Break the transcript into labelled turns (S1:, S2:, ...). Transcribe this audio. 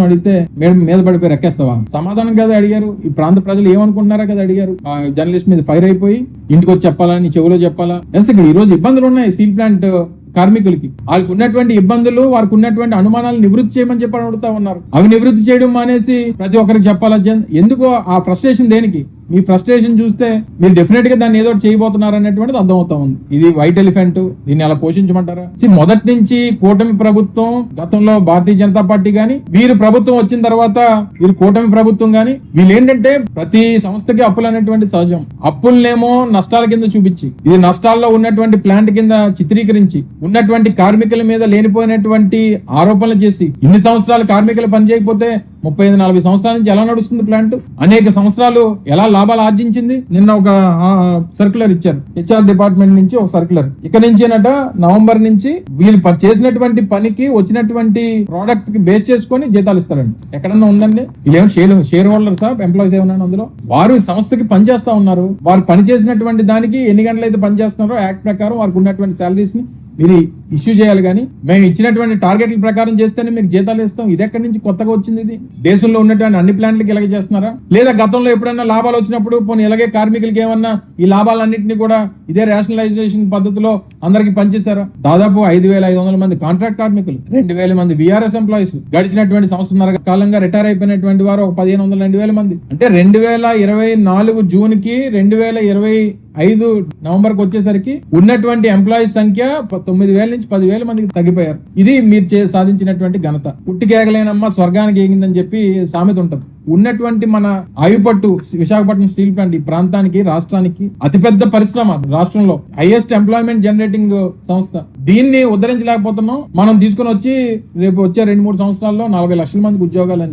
S1: అడిగితే మేము మీద పడిపోయి రెక్కేస్తావా? సమాధానం కదా అడిగారు. ఈ ప్రాంత ప్రజలు ఏమనుకుంటున్నారా కదా అడిగారు. ఆ జర్నలిస్ట్ మీద ఫైర్ అయిపోయి ఇంటికి వచ్చి చెప్పాలా? నీ చెవులో చెప్పాలా? ఎస్ ఇక్కడ ఈ రోజు ఇబ్బందులు ఉన్నాయి స్టీల్ ప్లాంట్ కార్మికులకి. వాళ్ళకి ఉన్నటువంటి ఇబ్బందులు వారికి ఉన్నటువంటి అనుమానాలు నివృత్తి చేయమని చెప్పి అడుగుతా ఉన్నారు. అవి నివృత్తి చేయడం మానేసి ప్రతి ఒక్కరికి చెప్పాలా? ఎందుకో ఆ ఫ్రస్ట్రేషన్ దేనికి? మీ ఫ్రస్ట్రేషన్ చూస్తే మీరు డెఫినెట్గా దాన్ని ఏదో చేయబోతున్నారు అనేటువంటిది అర్థమవుతా ఉంది. ఇది వైట్ ఎలిఫెంట్ దీన్ని అలా పోషించమంటారా? మొదటి నుంచి కూటమి ప్రభుత్వం గతంలో భారతీయ జనతా పార్టీ గాని వీరు ప్రభుత్వం వచ్చిన తర్వాత వీరు కూటమి ప్రభుత్వం గాని వీళ్ళు ఏంటంటే ప్రతి సంస్థకి అప్పులు అనేటువంటి సహజం. అప్పులనేమో నష్టాల కింద చూపించి ఇది నష్టాల్లో ఉన్నటువంటి ప్లాంట్ కింద చిత్రీకరించి ఉన్నటువంటి కార్మికుల మీద లేనిపోయినటువంటి ఆరోపణలు చేసి ఇన్ని సంవత్సరాలు కార్మికులు పనిచేయకపోతే ముప్పై ఐదు నలభై సంవత్సరాల నుంచి ఎలా నడుస్తుంది ప్లాంట్ అనేక సంవత్సరాలు ఎలా లాభాలు ఆర్జించింది? నిన్న ఒక సర్క్యులర్ ఇచ్చారు. హెచ్ఆర్ డిపార్ట్మెంట్ నుంచి ఒక సర్క్యులర్ ఇక నుంచేనట నవంబర్ నుంచి వీళ్ళు చేసినటువంటి పనికి వచ్చినటువంటి ప్రోడక్ట్కి బేస్ చేసుకొని జీతాలు ఇస్తారండి ఎక్కడన్నా ఉందండి? వీళ్ళేమో షేర్ షేర్ హోల్డర్స్ ఎంప్లాయీస్ ఏమన్నా అందులో? వారు సంస్థకి పనిచేస్తా ఉన్నారు. వారు పని చేసినటువంటి దానికి ఎన్ని గంటలు అయితే పనిచేస్తున్నారో యాక్ట్ ప్రకారం వారికి ఉన్నటువంటి సాలరీస్ని మీరు ఇష్యూ చేయాలి కానీ మేము ఇచ్చినటువంటి టార్గెట్ల ప్రకారం చేస్తేనే మీకు జీతాలు ఇస్తాం. ఇది ఎక్కడి నుంచి కొత్తగా వచ్చింది ఇది? దేశంలో ఉన్నటువంటి అన్ని ప్లాంట్లకి ఇలాగే చేస్తున్నారా? లేదా గతంలో ఎప్పుడన్నా లాభాలు వచ్చినప్పుడు పోనీ ఇలాగే కార్మికులకి ఏమన్నా ఈ లాభాలన్నింటినీ కూడా ఇదే రేషనలైజేషన్ పద్ధతిలో అందరికి పనిచేశారా దాదాపు ఐదు వేల ఐదు వందల మంది కాంట్రాక్ట్ కార్మికులు రెండు వేల మంది విఆర్ఎస్ ఎంప్లాయీస్ గడిచినటువంటి సంవత్సరం కాలంగా రిటైర్ అయిపోయినటువంటి వారు ఒక పదిహేను వందల రెండు వేల మంది. అంటే రెండు వేల ఇరవై నాలుగు జూన్కి రెండు వేల ఇరవై ఐదు నవంబర్కి వచ్చేసరికి ఉన్నటువంటి ఎంప్లాయీస్ సంఖ్య తొమ్మిది వేల నుంచి నుంచి పదివేల మందికి తగ్గిపోయారు. ఇది మీరు చే- సాధించినటువంటి ఘనత. పుట్టికేగలేనమ్మ స్వర్గానికి ఏగిందని చెప్పి సామెత ఉంటది. ఉన్నటువంటి మన ఆయుపట్టు విశాఖపట్నం స్టీల్ ప్లాంట్ ఈ ప్రాంతానికి రాష్ట్రానికి అతిపెద్ద పరిశ్రమ రాష్ట్రంలో. హైయెస్ట్ ఎంప్లాయ్మెంట్ జనరేటింగ్ సంస్థ. దీన్ని ఉద్ధరించలేకపోతున్నాం. మనం తీసుకుని వచ్చి రేపు వచ్చే రెండు మూడు సంవత్సరాల్లో నలభై లక్షల మందికి ఉద్యోగాలు